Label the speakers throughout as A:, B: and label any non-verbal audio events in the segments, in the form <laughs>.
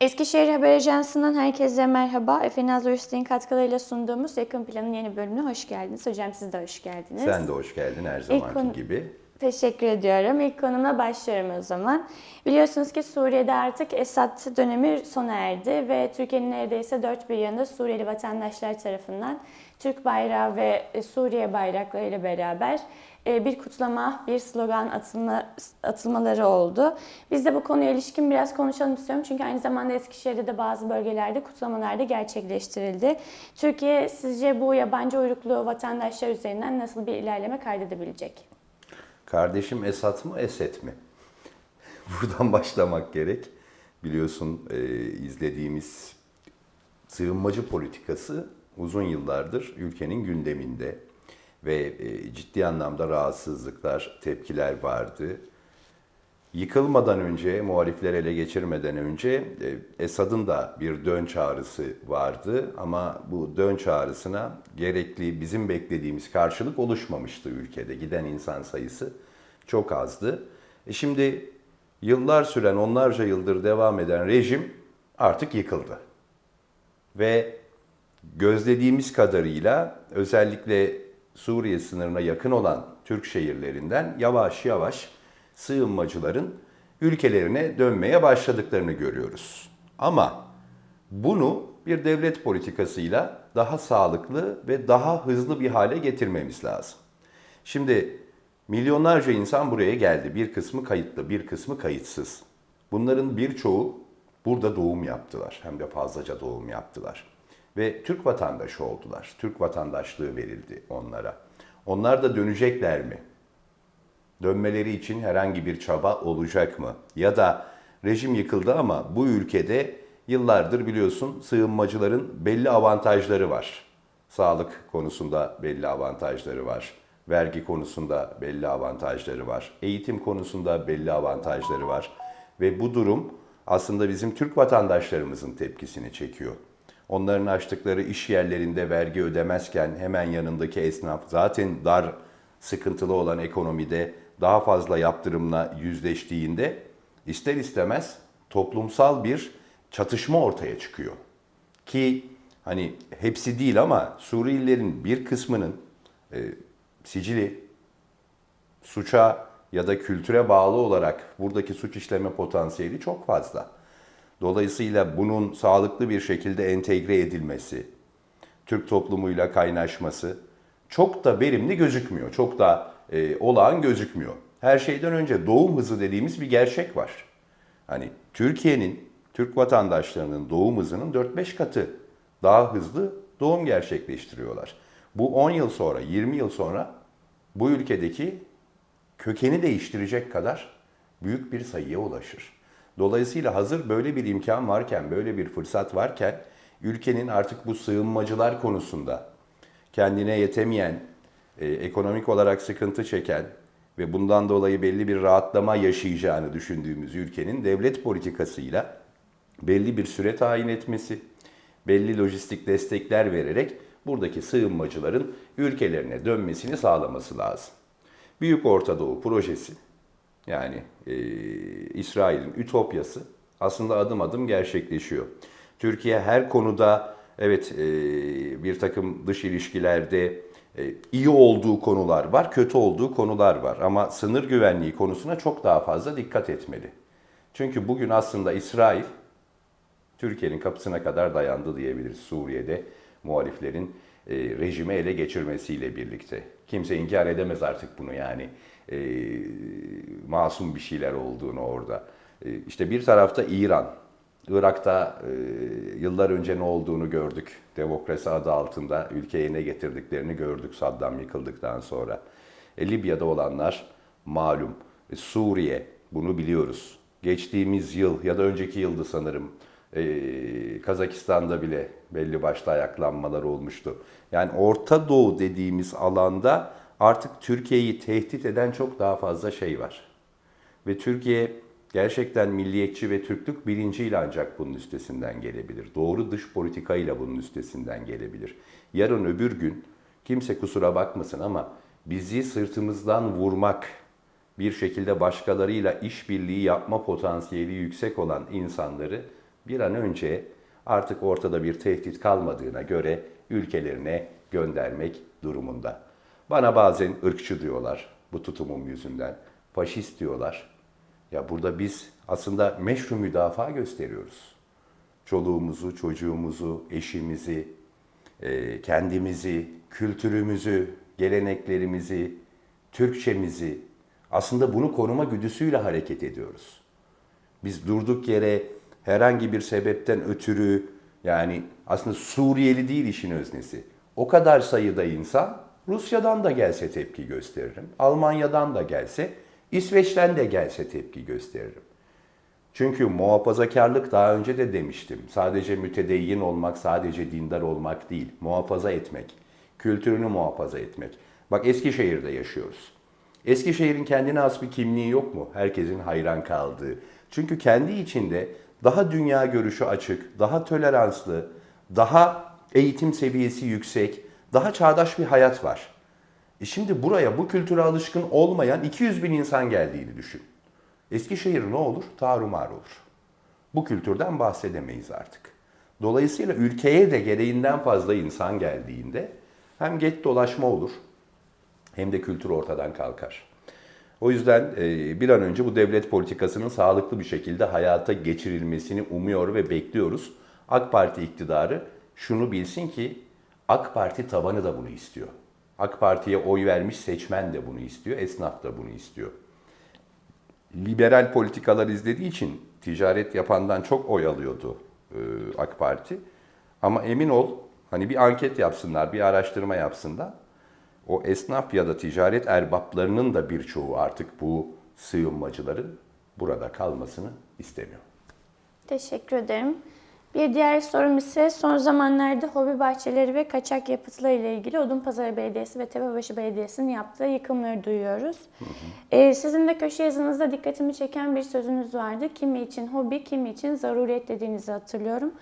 A: Eskişehir Haber Ajansı'ndan herkese merhaba. Efenaz Lojistik'in katkılarıyla sunduğumuz Yakın Plan'ın yeni bölümüne hoş geldiniz. Hocam siz de hoş geldiniz.
B: Sen de hoş geldin her zamanki
A: konu-
B: gibi.
A: Teşekkür ediyorum. İlk konumla başlıyorum o zaman. Biliyorsunuz ki Suriye'de artık Esad dönemi sona erdi ve Türkiye'nin neredeyse dört bir yanında Suriyeli vatandaşlar tarafından Türk bayrağı ve e, Suriye bayraklarıyla beraber bir kutlama, bir slogan atılma, atılmaları oldu. Biz de bu konuya ilişkin biraz konuşalım istiyorum. Çünkü aynı zamanda Eskişehir'de de bazı bölgelerde kutlamalar da gerçekleştirildi. Türkiye sizce bu yabancı uyruklu vatandaşlar üzerinden nasıl bir ilerleme kaydedebilecek?
B: Kardeşim Esat mı Esed mi? <laughs> Buradan başlamak gerek. Biliyorsun e, izlediğimiz sığınmacı politikası uzun yıllardır ülkenin gündeminde ve e, ciddi anlamda rahatsızlıklar, tepkiler vardı. Yıkılmadan önce, muhalifler ele geçirmeden önce e, Esad'ın da bir dön çağrısı vardı ama bu dön çağrısına gerekli bizim beklediğimiz karşılık oluşmamıştı ülkede. Giden insan sayısı çok azdı. E şimdi yıllar süren, onlarca yıldır devam eden rejim artık yıkıldı. Ve gözlediğimiz kadarıyla özellikle Suriye sınırına yakın olan Türk şehirlerinden yavaş yavaş sığınmacıların ülkelerine dönmeye başladıklarını görüyoruz. Ama bunu bir devlet politikasıyla daha sağlıklı ve daha hızlı bir hale getirmemiz lazım. Şimdi milyonlarca insan buraya geldi. Bir kısmı kayıtlı, bir kısmı kayıtsız. Bunların birçoğu burada doğum yaptılar. Hem de fazlaca doğum yaptılar. Ve Türk vatandaşı oldular. Türk vatandaşlığı verildi onlara. Onlar da dönecekler mi? dönmeleri için herhangi bir çaba olacak mı? Ya da rejim yıkıldı ama bu ülkede yıllardır biliyorsun sığınmacıların belli avantajları var. Sağlık konusunda belli avantajları var. Vergi konusunda belli avantajları var. Eğitim konusunda belli avantajları var. Ve bu durum aslında bizim Türk vatandaşlarımızın tepkisini çekiyor. Onların açtıkları iş yerlerinde vergi ödemezken hemen yanındaki esnaf zaten dar sıkıntılı olan ekonomide daha fazla yaptırımla yüzleştiğinde ister istemez toplumsal bir çatışma ortaya çıkıyor. Ki hani hepsi değil ama Suriyelilerin bir kısmının e, sicili suça ya da kültüre bağlı olarak buradaki suç işleme potansiyeli çok fazla. Dolayısıyla bunun sağlıklı bir şekilde entegre edilmesi, Türk toplumuyla kaynaşması çok da verimli gözükmüyor. Çok da e, olağan gözükmüyor. Her şeyden önce doğum hızı dediğimiz bir gerçek var. Hani Türkiye'nin, Türk vatandaşlarının doğum hızının 4-5 katı daha hızlı doğum gerçekleştiriyorlar. Bu 10 yıl sonra, 20 yıl sonra bu ülkedeki kökeni değiştirecek kadar büyük bir sayıya ulaşır. Dolayısıyla hazır böyle bir imkan varken, böyle bir fırsat varken ülkenin artık bu sığınmacılar konusunda kendine yetemeyen, e, ekonomik olarak sıkıntı çeken ve bundan dolayı belli bir rahatlama yaşayacağını düşündüğümüz ülkenin devlet politikasıyla belli bir süre tayin etmesi, belli lojistik destekler vererek buradaki sığınmacıların ülkelerine dönmesini sağlaması lazım. Büyük Orta Doğu projesi yani e, İsrail'in ütopyası aslında adım adım gerçekleşiyor. Türkiye her konuda evet e, bir takım dış ilişkilerde e, iyi olduğu konular var, kötü olduğu konular var. Ama sınır güvenliği konusuna çok daha fazla dikkat etmeli. Çünkü bugün aslında İsrail Türkiye'nin kapısına kadar dayandı diyebiliriz Suriye'de muhaliflerin e, rejime ele geçirmesiyle birlikte. Kimse inkar edemez artık bunu yani e, masum bir şeyler olduğunu orada. E, işte bir tarafta İran, Irak'ta e, yıllar önce ne olduğunu gördük. Demokrasi adı altında ülkeye ne getirdiklerini gördük Saddam yıkıldıktan sonra. E, Libya'da olanlar malum. E, Suriye, bunu biliyoruz. Geçtiğimiz yıl ya da önceki yıldı sanırım. E, Kazakistan'da bile belli başlı ayaklanmalar olmuştu. Yani Orta Doğu dediğimiz alanda artık Türkiye'yi tehdit eden çok daha fazla şey var. Ve Türkiye gerçekten milliyetçi ve Türklük bilinciyle ancak bunun üstesinden gelebilir. Doğru dış politikayla bunun üstesinden gelebilir. Yarın öbür gün kimse kusura bakmasın ama bizi sırtımızdan vurmak, bir şekilde başkalarıyla işbirliği yapma potansiyeli yüksek olan insanları bir an önce artık ortada bir tehdit kalmadığına göre ülkelerine göndermek durumunda. Bana bazen ırkçı diyorlar bu tutumum yüzünden. Faşist diyorlar. Ya burada biz aslında meşru müdafaa gösteriyoruz. Çoluğumuzu, çocuğumuzu, eşimizi, e, kendimizi, kültürümüzü, geleneklerimizi, Türkçemizi aslında bunu koruma güdüsüyle hareket ediyoruz. Biz durduk yere herhangi bir sebepten ötürü yani aslında Suriyeli değil işin öznesi. O kadar sayıda insan Rusya'dan da gelse tepki gösteririm. Almanya'dan da gelse, İsveç'ten de gelse tepki gösteririm. Çünkü muhafazakarlık daha önce de demiştim. Sadece mütedeyyin olmak, sadece dindar olmak değil. Muhafaza etmek, kültürünü muhafaza etmek. Bak Eskişehir'de yaşıyoruz. Eskişehir'in kendine has bir kimliği yok mu? Herkesin hayran kaldığı. Çünkü kendi içinde daha dünya görüşü açık, daha toleranslı, daha eğitim seviyesi yüksek, daha çağdaş bir hayat var. E şimdi buraya bu kültüre alışkın olmayan 200 bin insan geldiğini düşün. Eskişehir ne olur? Tarumar olur. Bu kültürden bahsedemeyiz artık. Dolayısıyla ülkeye de gereğinden fazla insan geldiğinde hem get dolaşma olur hem de kültür ortadan kalkar. O yüzden e, bir an önce bu devlet politikasının sağlıklı bir şekilde hayata geçirilmesini umuyor ve bekliyoruz. AK Parti iktidarı şunu bilsin ki AK Parti tabanı da bunu istiyor. AK Parti'ye oy vermiş seçmen de bunu istiyor, esnaf da bunu istiyor liberal politikalar izlediği için ticaret yapandan çok oy alıyordu e, AK Parti. Ama emin ol hani bir anket yapsınlar, bir araştırma yapsınlar. O esnaf ya da ticaret erbaplarının da birçoğu artık bu sığınmacıların burada kalmasını istemiyor.
A: Teşekkür ederim. Bir diğer sorum ise son zamanlarda hobi bahçeleri ve kaçak yapıtlar ile ilgili Odunpazarı Belediyesi ve Tepebaşı Belediyesi'nin yaptığı yıkımları duyuyoruz. Ee, sizin de köşe yazınızda dikkatimi çeken bir sözünüz vardı. Kimi için hobi, kimi için zaruriyet dediğinizi hatırlıyorum.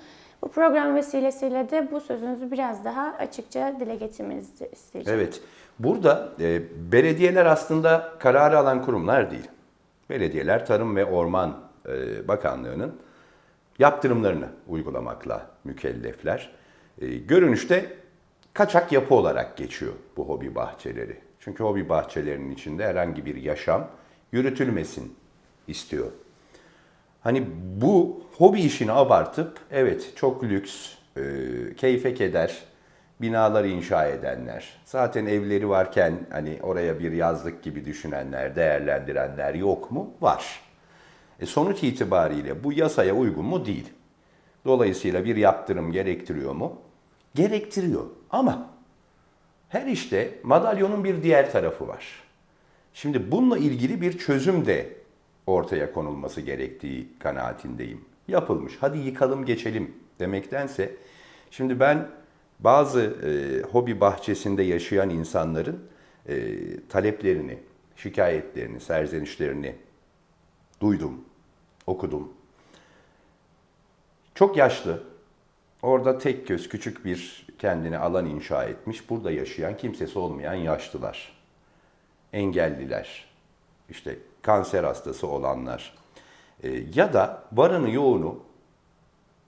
A: Bu program vesilesiyle de bu sözünüzü biraz daha açıkça dile getirmenizi isteyeceğim.
B: Evet. Burada e, belediyeler aslında kararı alan kurumlar değil. Belediyeler Tarım ve Orman e, Bakanlığı'nın yaptırımlarını uygulamakla mükellefler. E, görünüşte kaçak yapı olarak geçiyor bu hobi bahçeleri. Çünkü hobi bahçelerinin içinde herhangi bir yaşam yürütülmesin istiyor. Hani bu hobi işini abartıp evet çok lüks, e, keyfe keder binalar inşa edenler, zaten evleri varken hani oraya bir yazlık gibi düşünenler, değerlendirenler yok mu? Var. E sonuç itibariyle bu yasaya uygun mu? Değil. Dolayısıyla bir yaptırım gerektiriyor mu? Gerektiriyor. Ama her işte madalyonun bir diğer tarafı var. Şimdi bununla ilgili bir çözüm de ortaya konulması gerektiği kanaatindeyim. Yapılmış. Hadi yıkalım geçelim demektense şimdi ben bazı e, hobi bahçesinde yaşayan insanların e, taleplerini, şikayetlerini, serzenişlerini duydum, okudum. Çok yaşlı, orada tek göz küçük bir kendine alan inşa etmiş. Burada yaşayan kimsesi olmayan yaşlılar, engelliler, işte kanser hastası olanlar e, ya da varını yoğunu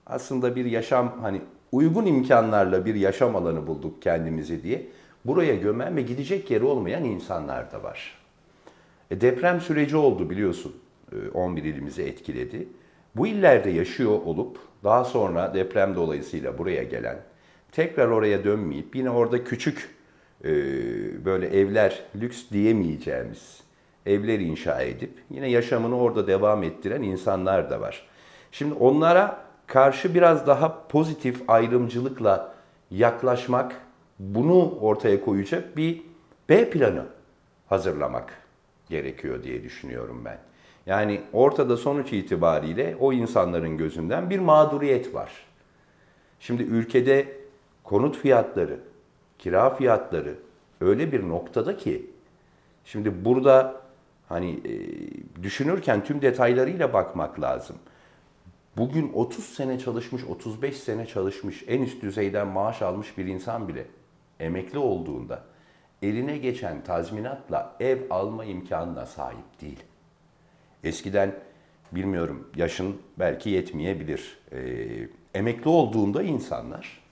B: aslında bir yaşam hani uygun imkanlarla bir yaşam alanı bulduk kendimizi diye buraya gömen ve gidecek yeri olmayan insanlar da var. E, deprem süreci oldu biliyorsun. E, 11 ilimizi etkiledi. Bu illerde yaşıyor olup daha sonra deprem dolayısıyla buraya gelen, tekrar oraya dönmeyip yine orada küçük e, böyle evler, lüks diyemeyeceğimiz evler inşa edip yine yaşamını orada devam ettiren insanlar da var. Şimdi onlara karşı biraz daha pozitif ayrımcılıkla yaklaşmak, bunu ortaya koyacak bir B planı hazırlamak gerekiyor diye düşünüyorum ben. Yani ortada sonuç itibariyle o insanların gözünden bir mağduriyet var. Şimdi ülkede konut fiyatları, kira fiyatları öyle bir noktada ki şimdi burada hani e, düşünürken tüm detaylarıyla bakmak lazım. Bugün 30 sene çalışmış, 35 sene çalışmış, en üst düzeyden maaş almış bir insan bile emekli olduğunda eline geçen tazminatla ev alma imkanına sahip değil. Eskiden bilmiyorum yaşın belki yetmeyebilir. Ee, emekli olduğunda insanlar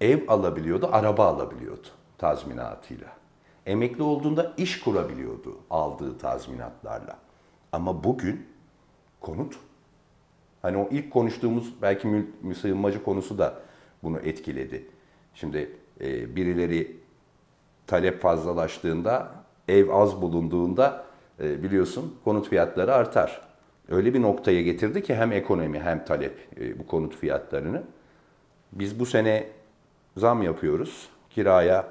B: ev alabiliyordu, araba alabiliyordu tazminatıyla. Emekli olduğunda iş kurabiliyordu aldığı tazminatlarla. Ama bugün konut Hani o ilk konuştuğumuz belki mül, mü- sığınmacı konusu da bunu etkiledi. Şimdi e, birileri talep fazlalaştığında, ev az bulunduğunda e, biliyorsun konut fiyatları artar. Öyle bir noktaya getirdi ki hem ekonomi hem talep e, bu konut fiyatlarını. Biz bu sene zam yapıyoruz. Kiraya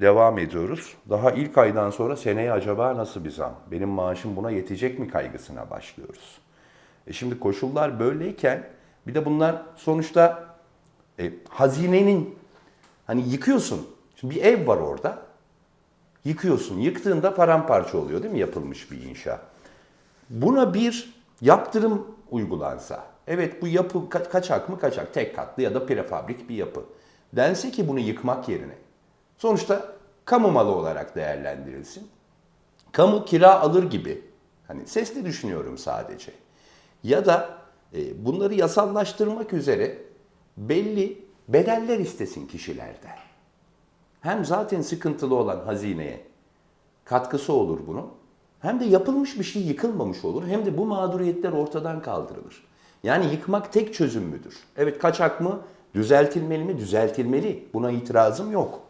B: devam ediyoruz. Daha ilk aydan sonra seneye acaba nasıl bir zam? Benim maaşım buna yetecek mi kaygısına başlıyoruz. E şimdi koşullar böyleyken bir de bunlar sonuçta e, hazinenin hani yıkıyorsun. Şimdi bir ev var orada. Yıkıyorsun. Yıktığında paramparça oluyor değil mi yapılmış bir inşa? Buna bir yaptırım uygulansa. Evet bu yapı ka- kaçak mı kaçak tek katlı ya da prefabrik bir yapı. Dense ki bunu yıkmak yerine. Sonuçta kamu malı olarak değerlendirilsin. Kamu kira alır gibi. Hani sesli düşünüyorum sadece. Ya da e, bunları yasallaştırmak üzere belli bedeller istesin kişilerden. Hem zaten sıkıntılı olan hazineye katkısı olur bunun. Hem de yapılmış bir şey yıkılmamış olur. Hem de bu mağduriyetler ortadan kaldırılır. Yani yıkmak tek çözüm müdür? Evet kaçak mı? Düzeltilmeli mi? Düzeltilmeli. Buna itirazım yok.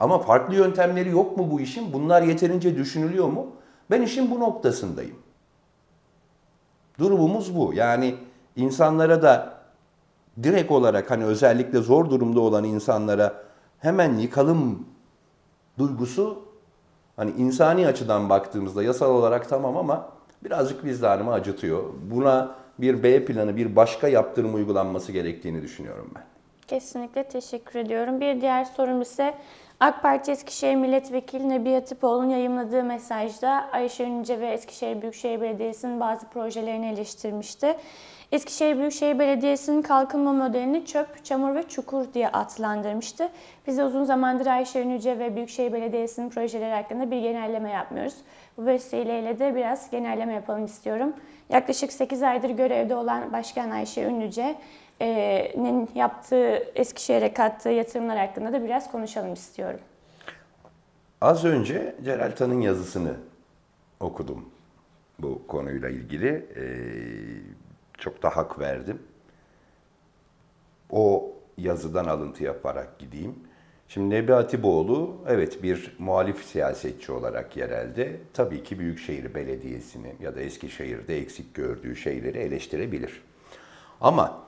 B: Ama farklı yöntemleri yok mu bu işin? Bunlar yeterince düşünülüyor mu? Ben işin bu noktasındayım. Durumumuz bu. Yani insanlara da direkt olarak hani özellikle zor durumda olan insanlara hemen yıkalım duygusu hani insani açıdan baktığımızda yasal olarak tamam ama birazcık vicdanımı acıtıyor. Buna bir B planı, bir başka yaptırım uygulanması gerektiğini düşünüyorum ben.
A: Kesinlikle teşekkür ediyorum. Bir diğer sorum ise AK Parti Eskişehir Milletvekili Nebi Atipoğlu'nun yayımladığı mesajda Ayşe Ünlüce ve Eskişehir Büyükşehir Belediyesi'nin bazı projelerini eleştirmişti. Eskişehir Büyükşehir Belediyesi'nin kalkınma modelini çöp, çamur ve çukur diye adlandırmıştı. Biz de uzun zamandır Ayşe Ünlüce ve Büyükşehir Belediyesi'nin projeleri hakkında bir genelleme yapmıyoruz. Bu vesileyle de biraz genelleme yapalım istiyorum. Yaklaşık 8 aydır görevde olan Başkan Ayşe Ünlüce'nin yaptığı Eskişehir'e kattığı yatırımlar hakkında da biraz konuşalım istiyorum.
B: Az önce Celal Tan'ın yazısını okudum bu konuyla ilgili. Ee, çok da hak verdim. O yazıdan alıntı yaparak gideyim. Şimdi Nebi Atiboğlu evet bir muhalif siyasetçi olarak yerelde tabii ki Büyükşehir Belediyesi'ni ya da Eskişehir'de eksik gördüğü şeyleri eleştirebilir. Ama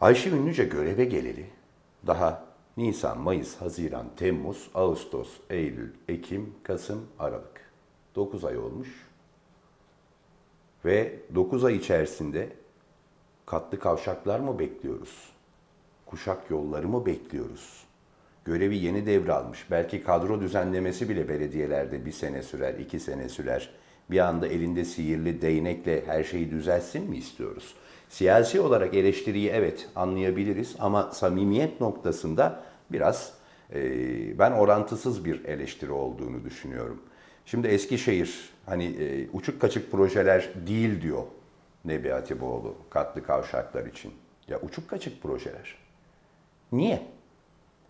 B: Ayşe Ünlüce göreve geleli daha Nisan, Mayıs, Haziran, Temmuz, Ağustos, Eylül, Ekim, Kasım, Aralık. 9 ay olmuş. Ve 9 ay içerisinde katlı kavşaklar mı bekliyoruz? Kuşak yolları mı bekliyoruz? Görevi yeni devralmış. Belki kadro düzenlemesi bile belediyelerde bir sene sürer, iki sene sürer. Bir anda elinde sihirli değnekle her şeyi düzelsin mi istiyoruz? Siyasi olarak eleştiriyi evet anlayabiliriz ama samimiyet noktasında biraz e, ben orantısız bir eleştiri olduğunu düşünüyorum. Şimdi Eskişehir hani e, uçuk kaçık projeler değil diyor Nebi Atiboğlu katlı kavşaklar için. Ya uçuk kaçık projeler. Niye?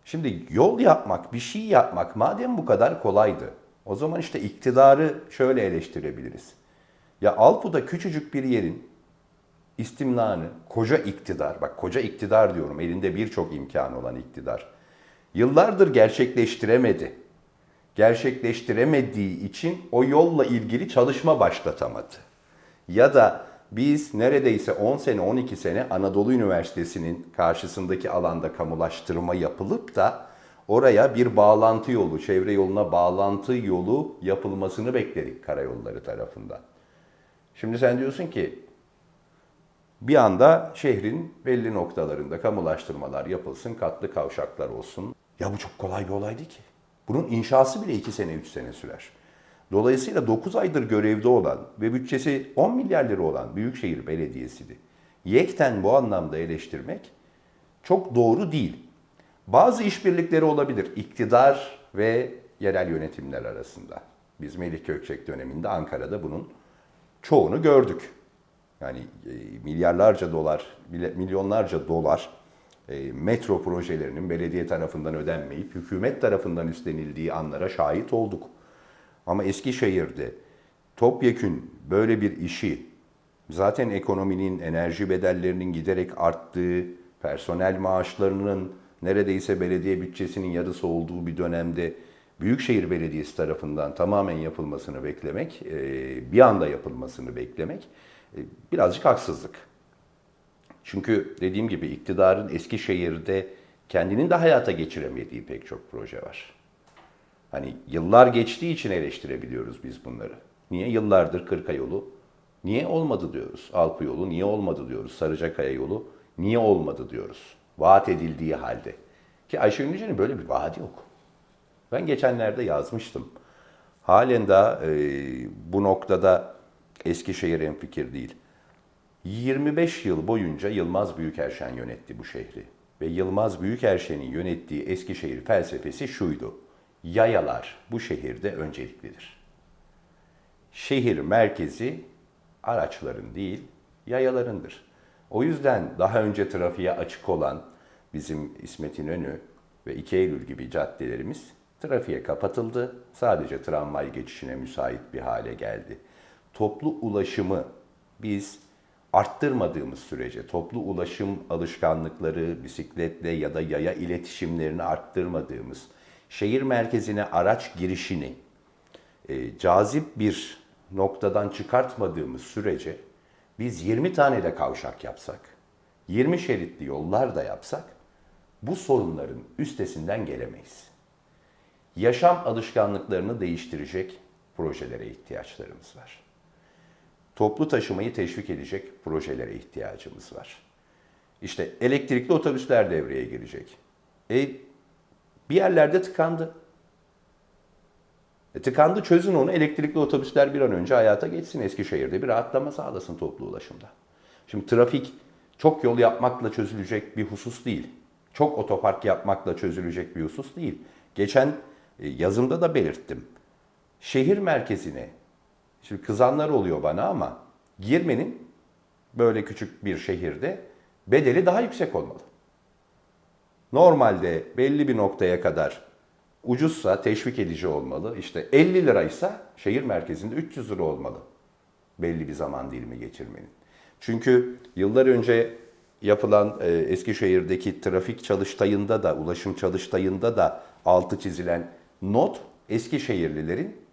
B: Şimdi yol yapmak, bir şey yapmak madem bu kadar kolaydı. O zaman işte iktidarı şöyle eleştirebiliriz. Ya Alpu'da küçücük bir yerin istimlanı, koca iktidar, bak koca iktidar diyorum, elinde birçok imkan olan iktidar. Yıllardır gerçekleştiremedi. Gerçekleştiremediği için o yolla ilgili çalışma başlatamadı. Ya da biz neredeyse 10 sene 12 sene Anadolu Üniversitesi'nin karşısındaki alanda kamulaştırma yapılıp da oraya bir bağlantı yolu, çevre yoluna bağlantı yolu yapılmasını bekledik karayolları tarafından. Şimdi sen diyorsun ki bir anda şehrin belli noktalarında kamulaştırmalar yapılsın, katlı kavşaklar olsun. Ya bu çok kolay bir olay değil ki. Bunun inşası bile 2 sene 3 sene sürer. Dolayısıyla 9 aydır görevde olan ve bütçesi 10 milyar lira olan Büyükşehir Belediyesi'ni yekten bu anlamda eleştirmek çok doğru değil. Bazı işbirlikleri olabilir iktidar ve yerel yönetimler arasında. Biz Melih Gökçek döneminde Ankara'da bunun çoğunu gördük. Yani e, milyarlarca dolar, mily- milyonlarca dolar metro projelerinin belediye tarafından ödenmeyip hükümet tarafından üstlenildiği anlara şahit olduk. Ama Eskişehir'de topyekün böyle bir işi zaten ekonominin, enerji bedellerinin giderek arttığı, personel maaşlarının neredeyse belediye bütçesinin yarısı olduğu bir dönemde Büyükşehir Belediyesi tarafından tamamen yapılmasını beklemek, e, bir anda yapılmasını beklemek e, birazcık haksızlık. Çünkü dediğim gibi iktidarın Eskişehir'de kendinin de hayata geçiremediği pek çok proje var. Hani yıllar geçtiği için eleştirebiliyoruz biz bunları. Niye yıllardır Kırka yolu? Niye olmadı diyoruz. Alpı yolu niye olmadı diyoruz. Sarıcakaya yolu niye olmadı diyoruz. Vaat edildiği halde. Ki Ayşe Ünlüce'nin böyle bir vaadi yok. Ben geçenlerde yazmıştım. Halen daha e, bu noktada Eskişehir en fikir değil. 25 yıl boyunca Yılmaz Büyükerşen yönetti bu şehri. Ve Yılmaz Büyükerşen'in yönettiği Eskişehir felsefesi şuydu. Yayalar bu şehirde önceliklidir. Şehir merkezi araçların değil, yayalarındır. O yüzden daha önce trafiğe açık olan bizim İsmet İnönü ve 2 Eylül gibi caddelerimiz trafiğe kapatıldı. Sadece tramvay geçişine müsait bir hale geldi. Toplu ulaşımı biz arttırmadığımız sürece, toplu ulaşım alışkanlıkları, bisikletle ya da yaya iletişimlerini arttırmadığımız, şehir merkezine araç girişini e, cazip bir noktadan çıkartmadığımız sürece biz 20 tane de kavşak yapsak, 20 şeritli yollar da yapsak bu sorunların üstesinden gelemeyiz. Yaşam alışkanlıklarını değiştirecek projelere ihtiyaçlarımız var. Toplu taşımayı teşvik edecek projelere ihtiyacımız var. İşte elektrikli otobüsler devreye girecek. E, bir yerlerde tıkandı. E, tıkandı çözün onu elektrikli otobüsler bir an önce hayata geçsin Eskişehir'de bir rahatlama sağlasın toplu ulaşımda. Şimdi trafik çok yol yapmakla çözülecek bir husus değil. Çok otopark yapmakla çözülecek bir husus değil. Geçen e, yazımda da belirttim. Şehir merkezine, şimdi kızanlar oluyor bana ama girmenin böyle küçük bir şehirde bedeli daha yüksek olmalı. Normalde belli bir noktaya kadar ucuzsa teşvik edici olmalı. İşte 50 liraysa şehir merkezinde 300 lira olmalı. Belli bir zaman dilimi geçirmenin. Çünkü yıllar önce yapılan e, Eskişehir'deki trafik çalıştayında da, ulaşım çalıştayında da altı çizilen not Eskişehirlilerin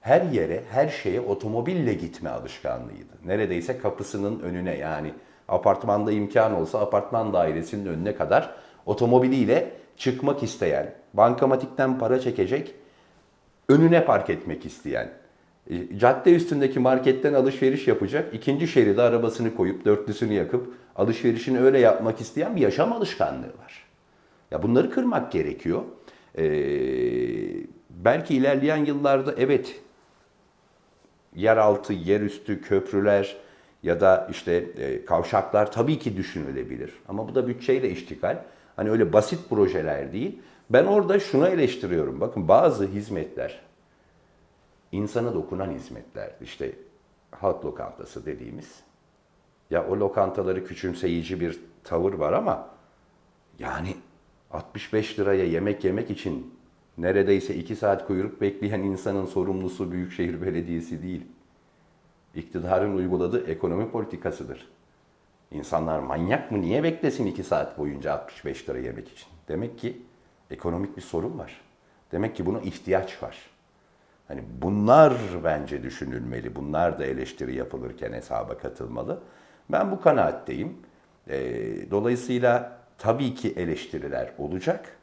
B: her yere, her şeye otomobille gitme alışkanlığıydı. Neredeyse kapısının önüne yani apartmanda imkan olsa apartman dairesinin önüne kadar otomobiliyle çıkmak isteyen, bankamatikten para çekecek, önüne park etmek isteyen, e, cadde üstündeki marketten alışveriş yapacak, ikinci şeride arabasını koyup dörtlüsünü yakıp alışverişini öyle yapmak isteyen bir yaşam alışkanlığı var. Ya bunları kırmak gerekiyor. Ee, belki ilerleyen yıllarda evet yeraltı, yerüstü köprüler ya da işte e, kavşaklar tabii ki düşünülebilir. Ama bu da bütçeyle iştikal. Hani öyle basit projeler değil. Ben orada şunu eleştiriyorum. Bakın bazı hizmetler insana dokunan hizmetler. İşte halk lokantası dediğimiz. Ya o lokantaları küçümseyici bir tavır var ama yani 65 liraya yemek yemek için neredeyse 2 saat kuyruk bekleyen insanın sorumlusu Büyükşehir Belediyesi değil. İktidarın uyguladığı ekonomi politikasıdır. İnsanlar manyak mı? Niye beklesin 2 saat boyunca 65 lira yemek için? Demek ki ekonomik bir sorun var. Demek ki buna ihtiyaç var. Hani bunlar bence düşünülmeli. Bunlar da eleştiri yapılırken hesaba katılmalı. Ben bu kanaatteyim. Ee, dolayısıyla tabii ki eleştiriler olacak.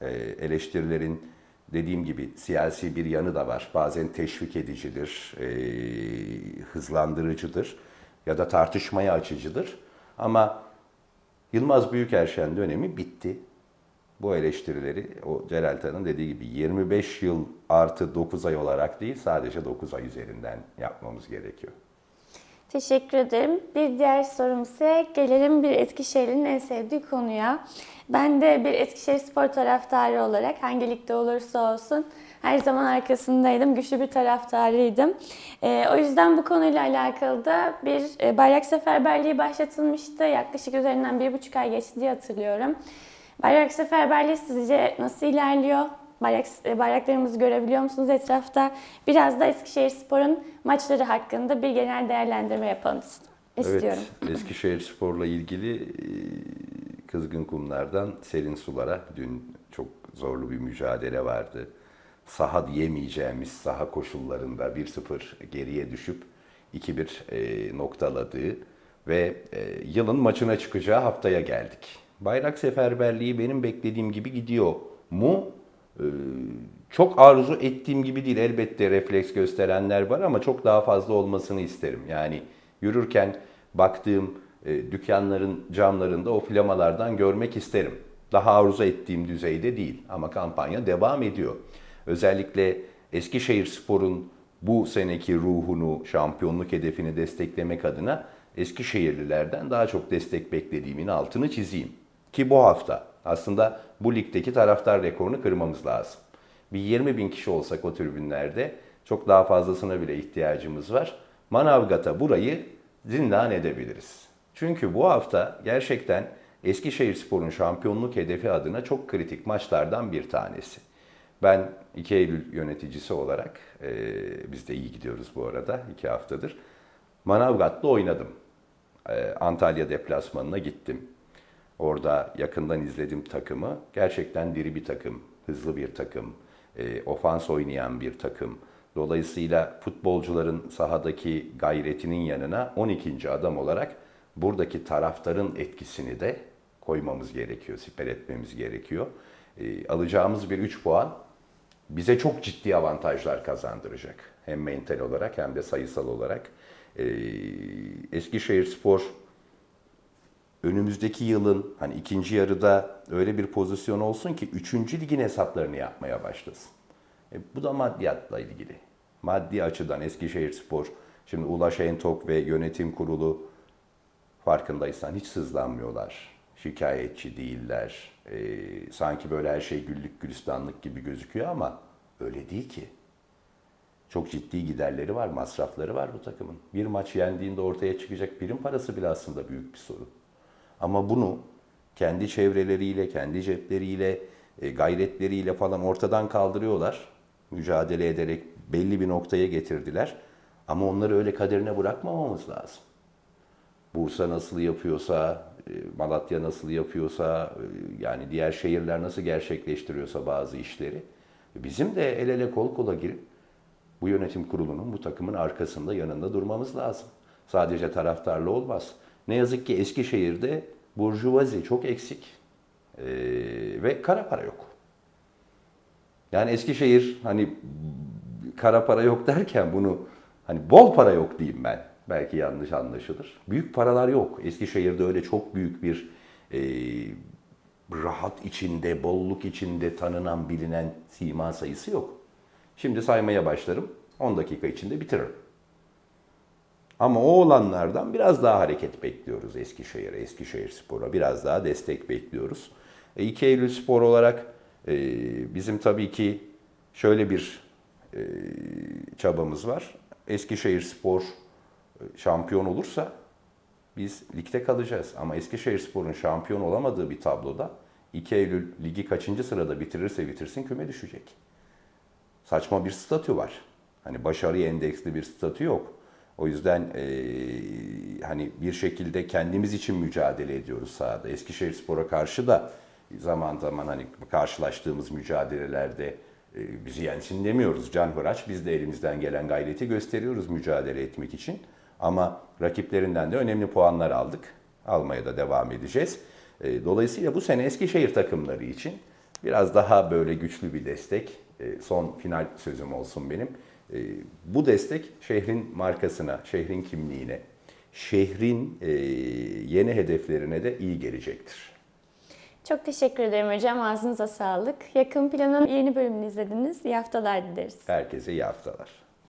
B: Ee, eleştirilerin dediğim gibi siyasi bir yanı da var. Bazen teşvik edicidir, e, hızlandırıcıdır ya da tartışmaya açıcıdır. Ama Yılmaz Büyükerşen dönemi bitti. Bu eleştirileri o Celal Tan'ın dediği gibi 25 yıl artı 9 ay olarak değil sadece 9 ay üzerinden yapmamız gerekiyor.
A: Teşekkür ederim. Bir diğer sorum ise gelelim bir Eskişehir'in en sevdiği konuya. Ben de bir Eskişehir spor taraftarı olarak hangi ligde olursa olsun Her zaman arkasındaydım. Güçlü bir taraftarıydım. Ee, o yüzden bu konuyla alakalı da bir e, bayrak seferberliği başlatılmıştı. Yaklaşık üzerinden bir buçuk ay geçti diye hatırlıyorum. Bayrak seferberliği sizce nasıl ilerliyor? Bayrak, bayraklarımızı görebiliyor musunuz etrafta? Biraz da Eskişehir Spor'un maçları hakkında bir genel değerlendirme yapalım istiyorum.
B: Evet, <laughs> Eskişehir Spor'la ilgili e, Kızgın Kumlar'dan Serin Sular'a dün çok zorlu bir mücadele vardı. Saha diyemeyeceğimiz saha koşullarında 1-0 geriye düşüp 2-1 e, noktaladığı ve e, yılın maçına çıkacağı haftaya geldik. Bayrak seferberliği benim beklediğim gibi gidiyor mu? Ee, çok arzu ettiğim gibi değil. Elbette refleks gösterenler var ama çok daha fazla olmasını isterim. Yani yürürken baktığım e, dükkanların camlarında o flamalardan görmek isterim. Daha arzu ettiğim düzeyde değil ama kampanya devam ediyor. Özellikle Eskişehir Spor'un bu seneki ruhunu, şampiyonluk hedefini desteklemek adına Eskişehirlilerden daha çok destek beklediğimin altını çizeyim. Ki bu hafta aslında bu ligdeki taraftar rekorunu kırmamız lazım. Bir 20 bin kişi olsak o tribünlerde çok daha fazlasına bile ihtiyacımız var. Manavgat'a burayı zindan edebiliriz. Çünkü bu hafta gerçekten Eskişehir Spor'un şampiyonluk hedefi adına çok kritik maçlardan bir tanesi. Ben 2 Eylül yöneticisi olarak, e, biz de iyi gidiyoruz bu arada 2 haftadır. Manavgat'ta oynadım. E, Antalya deplasmanına gittim. Orada yakından izledim takımı. Gerçekten diri bir takım, hızlı bir takım, e, ofans oynayan bir takım. Dolayısıyla futbolcuların sahadaki gayretinin yanına 12. adam olarak buradaki taraftarın etkisini de koymamız gerekiyor, siper etmemiz gerekiyor. E, alacağımız bir 3 puan bize çok ciddi avantajlar kazandıracak. Hem mental olarak hem de sayısal olarak. E, Eskişehir Spor önümüzdeki yılın hani ikinci yarıda öyle bir pozisyon olsun ki üçüncü ligin hesaplarını yapmaya başlasın. E, bu da maddiyatla ilgili. Maddi açıdan Eskişehir Spor, şimdi Ulaş Entok ve yönetim kurulu farkındaysan hiç sızlanmıyorlar. Şikayetçi değiller. E, sanki böyle her şey güllük gülistanlık gibi gözüküyor ama öyle değil ki. Çok ciddi giderleri var, masrafları var bu takımın. Bir maç yendiğinde ortaya çıkacak birim parası bile aslında büyük bir sorun. Ama bunu kendi çevreleriyle, kendi cepleriyle, e, gayretleriyle falan ortadan kaldırıyorlar. Mücadele ederek belli bir noktaya getirdiler. Ama onları öyle kaderine bırakmamamız lazım. Bursa nasıl yapıyorsa, e, Malatya nasıl yapıyorsa, e, yani diğer şehirler nasıl gerçekleştiriyorsa bazı işleri, bizim de el ele kol kola girip bu yönetim kurulunun, bu takımın arkasında, yanında durmamız lazım. Sadece taraftarlı olmaz. Ne yazık ki Eskişehir'de burjuvazi çok eksik ee, ve kara para yok. Yani Eskişehir hani kara para yok derken bunu hani bol para yok diyeyim ben. Belki yanlış anlaşılır. Büyük paralar yok. Eskişehir'de öyle çok büyük bir e, rahat içinde, bolluk içinde tanınan, bilinen sima sayısı yok. Şimdi saymaya başlarım. 10 dakika içinde bitiririm. Ama o olanlardan biraz daha hareket bekliyoruz Eskişehir'e, Eskişehir Spor'a. Biraz daha destek bekliyoruz. E, 2 Eylül Spor olarak e, bizim tabii ki şöyle bir e, çabamız var. Eskişehir Spor e, şampiyon olursa biz ligde kalacağız. Ama Eskişehir Spor'un şampiyon olamadığı bir tabloda 2 Eylül ligi kaçıncı sırada bitirirse bitirsin küme düşecek. Saçma bir statü var. Hani başarıya endeksli bir statü yok. O yüzden e, hani bir şekilde kendimiz için mücadele ediyoruz sahada. Eskişehir Spor'a karşı da zaman zaman hani karşılaştığımız mücadelelerde e, bizi yensin demiyoruz. Can hıraç biz de elimizden gelen gayreti gösteriyoruz mücadele etmek için. Ama rakiplerinden de önemli puanlar aldık. Almaya da devam edeceğiz. E, dolayısıyla bu sene Eskişehir takımları için biraz daha böyle güçlü bir destek. E, son final sözüm olsun benim. E, bu destek şehrin markasına, şehrin kimliğine, şehrin e, yeni hedeflerine de iyi gelecektir.
A: Çok teşekkür ederim hocam. Ağzınıza sağlık. Yakın planın yeni bölümünü izlediniz. İyi haftalar dileriz.
B: Herkese iyi haftalar.